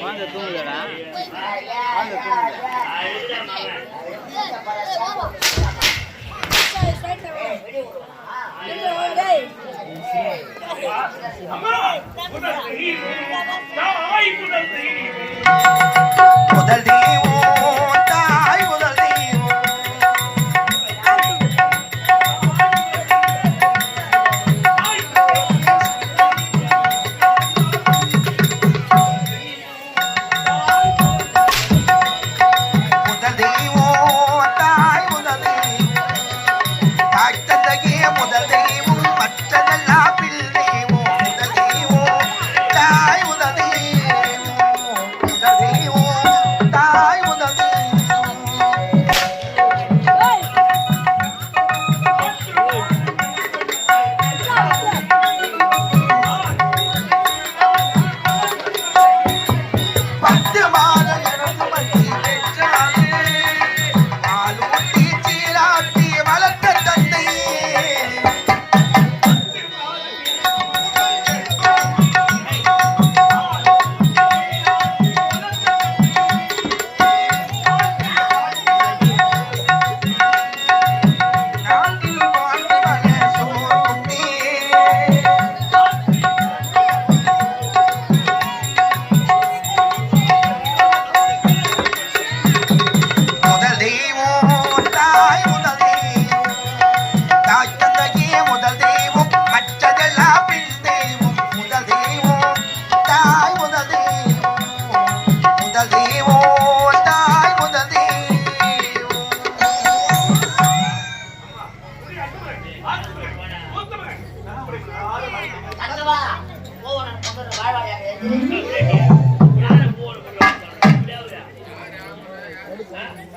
வாங்க தூங்குதடா வாங்க தூங்குதடா முதல்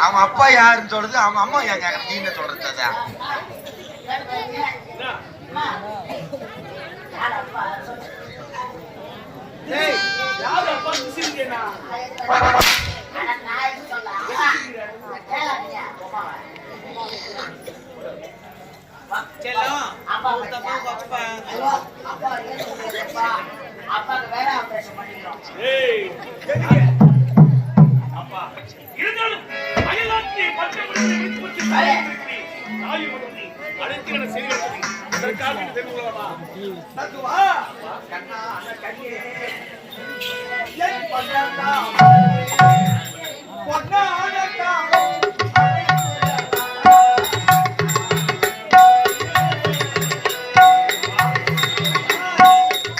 அவங்க அப்பா யாருன்னு சொல்றது அவங்க அம்மா ஏன் கேட்கற நீ என்ன சொல்றது அப்பா வேற ஆபரேஷன் பண்ணிக்கிறோம் திருப்தியான செய்திகள் அதற்காக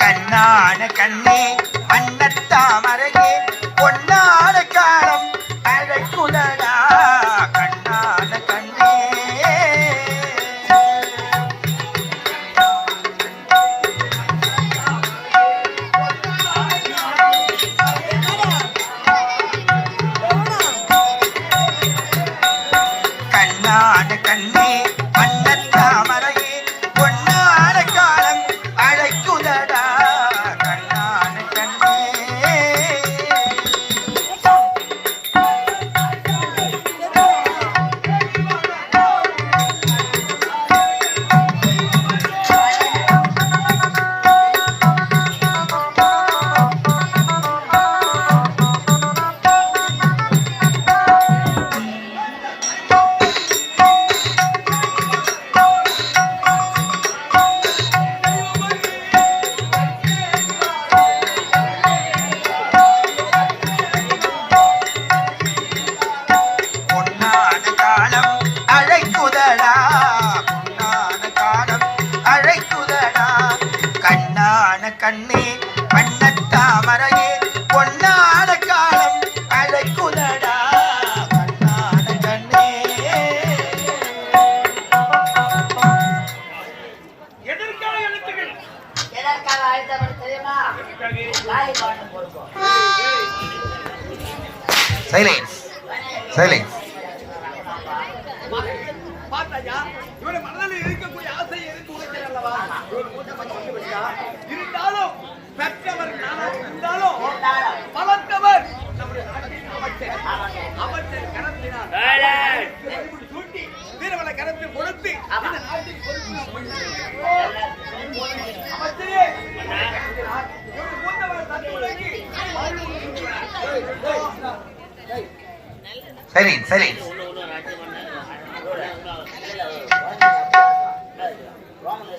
கண்ணான கண்ணே சைலன்ஸ் சைலன்ஸ் பார்த்தாயா இவனை மனதில் இருக்கக்கூடிய ஆசை எதுக்கு உரைக்கிறது அல்லவா? இவன் மூட்டை பக்கம் வந்து விட்டா? சரி சரி ராமன்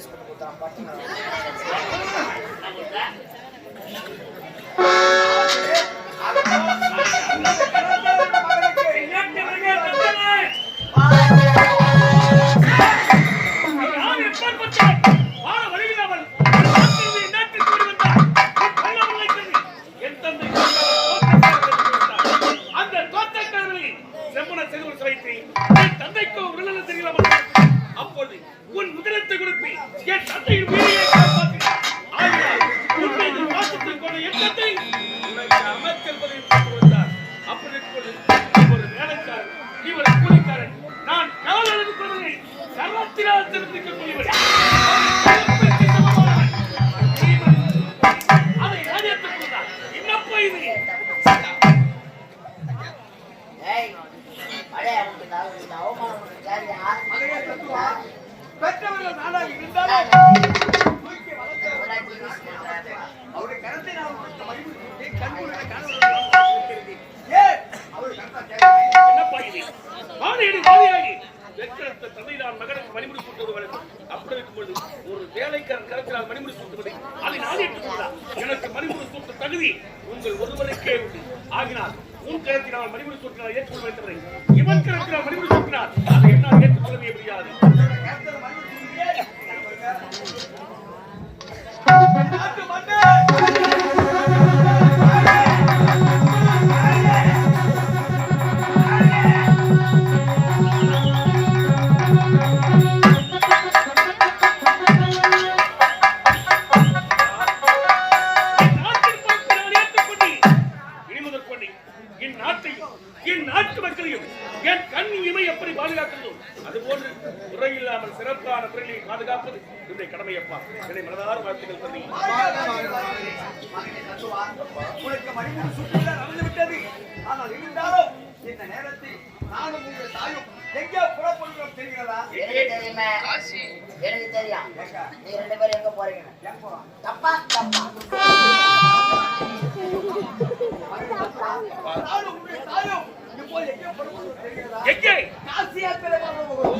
என் நாட்டு மக்களையும் என் கண் இமை எப்படி பாதுகாக்கிறதோ அதுபோன்று குறையில்லாமல் சிறப்பான முறையில் பாதுகாப்பது என்னுடைய கடமையப்பா. என்னை மனதார வாழ்த்துக்கள் பண்ணி உனக்கு மணிமூணு சுற்றுலா நடந்து விட்டது. ஆனால் இருந்தாலும் இந்த நேரத்தில் நானும் உங்கள் தாயும் எங்கே புறப்படுகிறோம் தெரிகிறதா? எனக்கு தெரியுமே. எனக்கு தெரியும். நீ ரெண்டு பேரும் எங்க போறீங்க? தப்பா தப்பா நானும் உங்கள் தாயும் இப்போது எங்கே புறப்படுகிறோம் தெரிகிறதா எங்கே? காசி யாத்திரை பண்ண போகிறோம்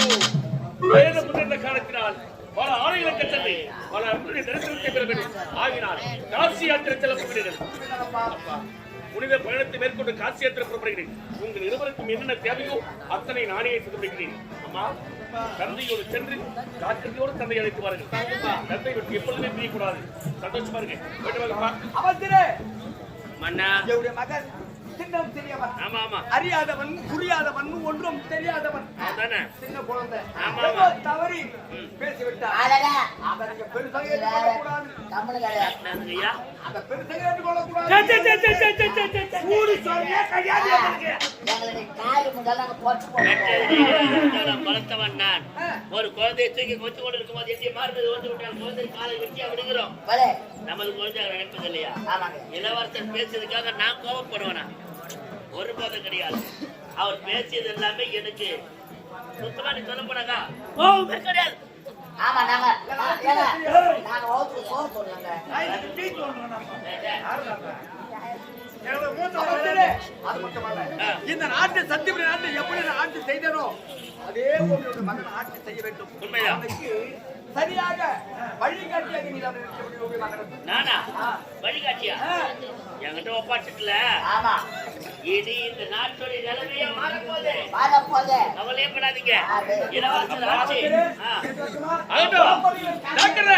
வேத முன்னேற்ற காலத்தினால் பல ஆணைகளை கட்டளை பல தரிசனத்தை பெற வேண்டும் ஆகினால் காசி யாத்திரை செல்ல போகிறீர்கள் அப்பா, புனித பயணத்தை மேற்கொண்டு காசி யாத்திரை புறப்படுகிறேன். உங்கள் இருவருக்கும் என்னென்ன தேவையோ அத்தனை நானே செய்து முடிக்கிறேன். அம்மா தந்தையோடு சென்று ஜாக்கிரதையோடு தந்தை அழைத்து வாருங்கள். தந்தை விட்டு எப்பொழுதுமே பிரியக்கூடாது. சந்தோஷமா மன்னா. மகன். சின்னம் தெரியவன் அறியாதவன் புரியாதவன் ஒன்றும் தெரியாதவன். சின்ன குழந்தை. தவறி பேசிவிட்டார் அவருக்கு பெருசகை அந்த பெருசகை கொள்ளக்கூடாது நான். ஒரு குழந்தையை தூக்கி கொச்சு கொண்டு இருக்கும் போது எப்படி மார்பது குழந்தை காலை வெட்டி விடுகிறோம். நமது குழந்தை நினைப்பது இல்லையா இளவரசர் பேசியதுக்காக நான் கோபப்படுவேனா? ஒரு போதும் கிடையாது. அவர் பேசியது எல்லாமே எனக்கு சுத்தமா நீ சொல்ல போனாக்கா கோபமே கிடையாது. அது மட்டுமல்ல இந்த நாட்டை சத்தியபுரி நாட்டை எப்படி ஆட்சி செய்தனோ அதே என்னுடைய மகன் ஆட்சி செய்ய வேண்டும். உண்மைதான். அவனுக்கு சரியாக வழிகாட்டியாக நீ நானா? வழிகாட்டியா? என்கிட்ட ஒப்பாட்டுல ஆமா. இனி இந்த நாட்டுடைய நிலைமையே மாறப்போகுது. வாழ போதே கவலையே படாதீங்க இளவரசர் ஆட்சி. ஆகட்டும் டாக்டர்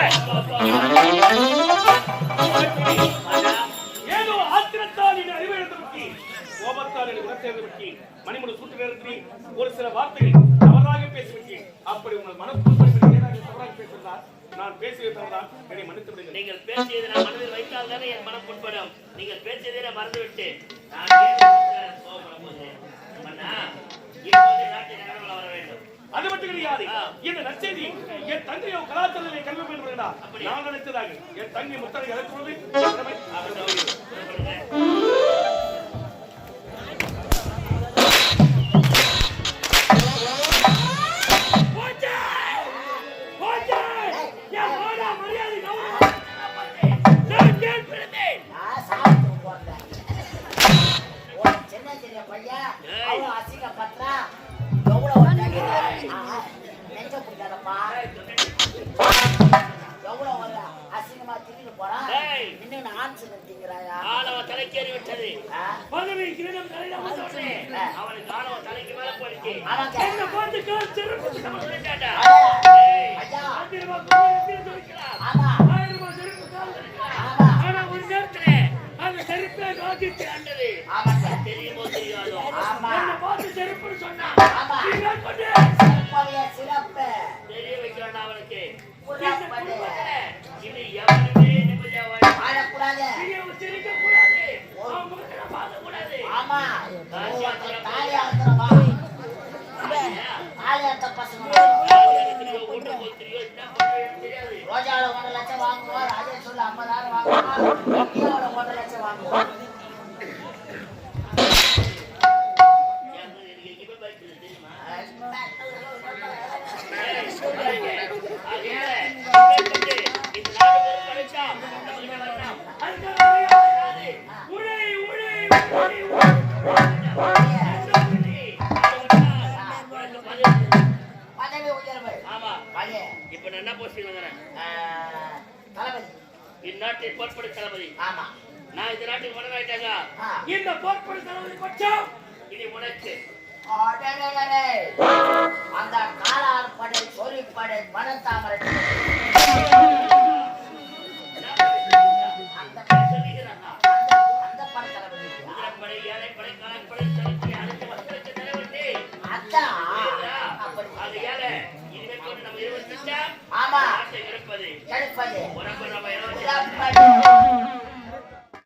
ஒரு சில வார்த்தைகள் தவறாக பேசிவிட்டேன் அப்படி உங்கள் ஏதாவது தவறாக பேசியிருந்தால் நான் என்னை மன்னித்து விடுங்கள். நீங்கள் பேசியதை நான் மனதில் வைத்தால் தானே என் மனம் புண்படும். நீங்கள் பேசியதை நான் மறந்துவிட்டு. நான் அது மட்டும் கிடையாது. இந்த நற்செய்தி என் தங்கையோ கலாச்சாரத்தை கல்வி அப்படியா? நான் நினைத்ததாக என் தங்கை முத்தரை எதற்குள்ளது கால் துவைக்கலாம். ஆமா. ஆனா ஒரு நேரத்துல அந்த செருப்பை காட்டிட்டு ஆண்டது. தெரியுமோ தெரியாதோ? ஆமா. பார்த்து செருப்புன்னு சொன்னா. சிறப்பு. தெரிய அவனுக்கு. எவனுமே வாழக்கூடாது. தெரியாது ரோஜாவோட ஒன்றரை லட்சம் வாங்குவோம் ஐம்பதாயிரம் வாங்குவோம் இந்நாட்டின் போர்ப்படை தளபதி. ஆமா. நான் இந்த நாட்டுக்கு மன்னராயிட்டாங்க ஆ. இந்த போர்ப்படை தளபதி பட்சம் இனி உனக்கு. அந்த காலார் படை சொரிப்படை மனத்தாமரை அந்த இருபத்தி ஆமா. இருப்பது